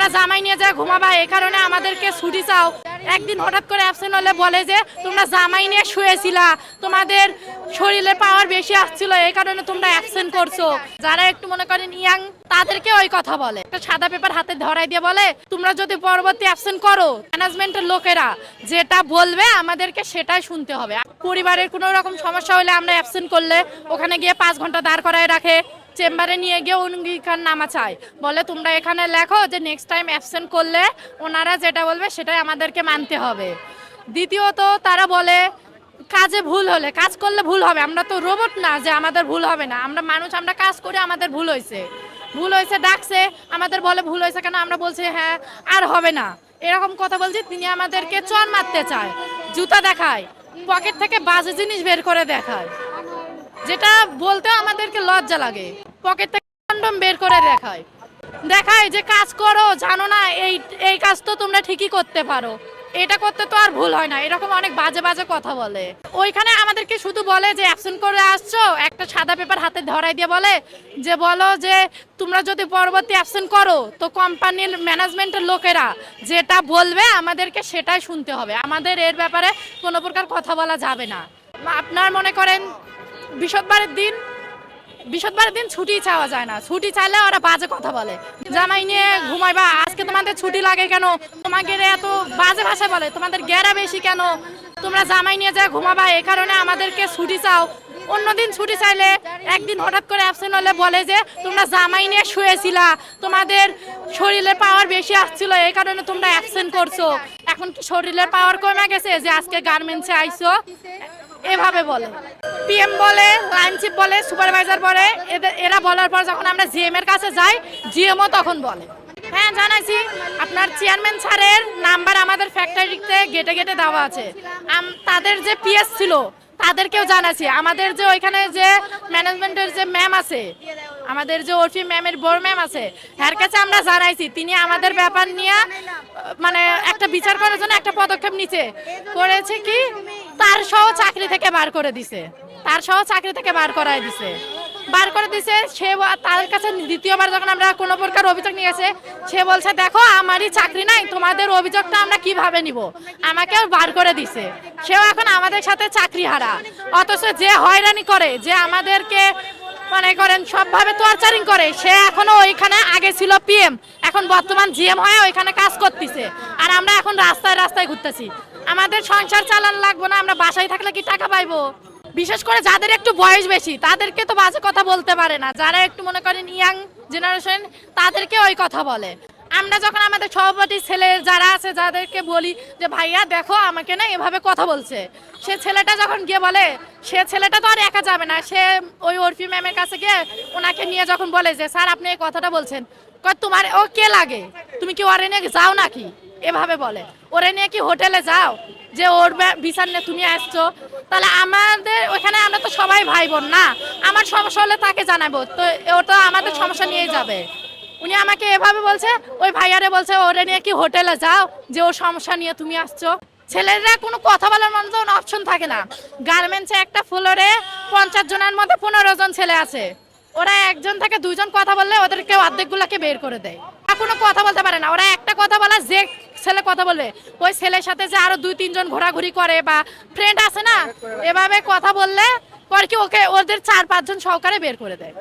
তোমরা জামাই নিয়ে যায় ঘুমাবা, এই কারণে আমাদেরকে ছুটি চাও। একদিন হঠাৎ করে অ্যাবসেন্ট হলে বলে যে, তোমরা জামাই নিয়ে শুয়েছিলা, তোমাদের শরীরে পাওয়ার বেশি আসছিল, এই কারণে তোমরা অ্যাবসেন্ট করছ। যারা একটু মনে করেন ইয়াং, তাদেরকে ওই কথা বলে। একটা সাদা পেপার হাতে ধরাই দিয়ে বলে, তোমরা যদি পরবর্তী অ্যাবসেন্ট করো ম্যানেজমেন্টের লোকেরা যেটা বলবে, আমাদেরকে সেটাই শুনতে হবে। পরিবারের কোনো রকম সমস্যা হলে আমরা অ্যাবসেন্ট করলে ওখানে গিয়ে পাঁচ ঘণ্টা দাঁড় করায় রাখে। চেম্বারে নিয়ে গিয়ে অঙ্গীকার নামা চায় বলে, তোমরা এখানে লেখো যে নেক্সট টাইম অ্যাবসেন্ট করলে ওনারা যেটা বলবে সেটাই আমাদেরকে মানতে হবে। দ্বিতীয়ত, তারা বলে, কাজে ভুল হলে, কাজ করলে ভুল হবে। আমরা তো রোবট না যে, আমাদের ভুল হবে না। আমরা মানুষ, আমরা কাজ করে, আমাদের ভুল হয়েছে। ভুল হয়েছে, ডাকছে, আমাদের বলে ভুল হয়েছে কেন? আমরা বলছি হ্যাঁ আর হবে না। এরকম কথা বলছি, তিনি আমাদেরকে চর মারতে চায়, জুতা দেখায়, পকেট থেকে বাজে জিনিস বের করে দেখায়। যেটা বলতেও আমাদেরকে লজ্জা লাগে। পকেট থেকে কন্ডম বের করে দেখায়। দেখায় যে, কাজ করো, জানো না, এই এই কাজ তো তোমরা ঠিকই করতে পারো। এটা করতে তো আর ভুল হয় না। এরকম অনেক বাজে বাজে কথা বলে। ওইখানে আমাদেরকে শুধু বলে যে অ্যাবসেন্ট করে আসছো? একটা সাদা পেপার হাতে ধরাই দিয়ে বলে যে, বলো যে, তোমরা যদি পরবর্তী অ্যাবসেন্ট করো, তো কোম্পানির ম্যানেজমেন্টের লোকেরা যেটা বলবে, আমাদেরকে সেটাই শুনতে হবে। আমাদের এর ব্যাপারে কোনো প্রকার কথা বলা যাবে না। আপনার মনে করেন বৃহস্পতিবারের দিন বৃহস্পতিবারের দিন ছুটি চাওয়া যায় না। ছুটি চাইলে ওরা বাজে কথা বলে। জামাই নিয়ে ঘুমাইবা, আজকে তোমাদের ছুটি লাগে কেন? তোমাকে এত বাজে ভাষা বলে। তোমাদের গেরা বেশি কেন? তোমরা জামাই নিয়ে যা ঘুমাবা এই কারণে আমাদেরকে ছুটি চাও। অন্যদিন ছুটি চাইলে একদিন হঠাৎ করে অ্যাবসেন্ট হলে বলে যে, তোমরা জামাই নিয়ে শুয়েছিলা। তোমাদের শরীরে পাওয়ার বেশি আসছিল এই কারণে তোমরা অ্যাবসেন্ট করছ। এখন কি শরীরের পাওয়ার কমে গেছে? যে আজকে গার্মেন্টসে আইছো এভাবে বলে। পিএম বলে লাইন চিফ বলে সুপারভাইজার বলে এরা বলার পর যখন আমরা জিএম এর কাছে যাই জিএমও তখন বলে। হ্যাঁ জানাইছি, আপনার চেয়ারম্যান স্যারের নাম্বার আমাদের ফ্যাক্টরিতে গেটে গেটে দেওয়া আছে। তাদের যে পিএস ছিল, তাদেরকেও জানাছি আমাদের যে ওইখানে যে ম্যানেজমেন্টের যে ম্যাম আছে, আমাদের যে ওরফি ম্যামের বড় ম্যাম আছে হ্যার কাছে আমরা জানাইছি। তিনি আমাদের ব্যাপার নিয়ে মানে একটা বিচার করার জন্য একটা পদক্ষেপ নিচে করেছে কি? থেকে বার করে দিছে। তার সহ চাকরি থেকে বার করায় দিছে। বার করে দিছে, সে তার কাছে দ্বিতীয়বার যখন আমরা কোনো প্রকার অভিযোগ নিয়ে গেছে, সে বলছে, দেখো, আমারই চাকরি নাই, তোমাদের অভিযোগটা আমরা কীভাবে নিব? আমাকেও বার করে দিছে। সেও এখন আমাদের সাথে চাকরি হারা। অথচ যে হয়রানি করে, যে আমাদেরকে মনে করেন সবভাবে টর্চারিং করে, সে এখনও ওইখানে আগে ছিল পিএম এখন বর্তমান জিএম হয়ে ওইখানে কাজ করতেছে। আর আমরা এখন রাস্তায় রাস্তায় ঘুরতেছি। আমাদের সংসার চালান লাগবে না, আমরা বাসায় থাকলে কি টাকা পাইবো? বিশেষ করে যাদের একটু বয়স বেশি, তাদেরকে তো বাজে কথা বলতে পারে না। যারা একটু মনে করেন ইয়াং জেনারেশন তাদেরকে ওই কথা বলে। আমরা যখন আমাদের সভাপতি ছেলে যারা আছে, যাদেরকে বলি যে, ভাইয়া, দেখো, আমাকে না এভাবে কথা বলছে। সে ছেলেটা যখন গিয়ে বলে, সে ছেলেটা তো আর একা যাবে না। সে ওই অর্ফি ম্যামের কাছে গিয়ে ওনাকে নিয়ে যখন বলে যে, স্যার, আপনি এই কথাটা বলছেন। তোমার, ও কে লাগে? তুমি কি ওয়ারেনে যাও নাকি? এভাবে বলে। ওরে নিয়ে কি হোটেলে যাও? যে ওর বিচার নিয়ে তুমি আসছো। তাহলে আমাদের ওখানে আমরা তো সবাই ভাই বোন না। আমার সমস্যা হলে তাকে জানাব। তো ও তো আমাদের সমস্যা নিয়েই যাবে। উনি আমাকে এভাবে বলছে, ওই ভাইয়ারে বলছে, ওরে নিয়ে কি হোটেলে যাও? যে ওর সমস্যা নিয়ে তুমি আসছো। ছেলেরা কোনো কথা বলার মতো অপশন থাকে না। গার্মেন্টসে একটা ফ্লোরে পঞ্চাশ জনের মধ্যে পনেরো জন ছেলে আছে। ওরা একজন থেকে দুজন কথা বললে ওদেরকে অর্ধেকগুলোকে বের করে দেয়। কোনো কথা বলতে পারে না। ওরা একটা কথা বলা যে ছেলে কথা বলে। ওই ছেলের সাথে যে আরও দুই, তিনজন ঘোরাঘুরি করে বা ফ্রেন্ড আছে না, এভাবে কথা বললে পর কি ওকে ওদের চার, পাঁচজন সহকারে বের করে দেয়।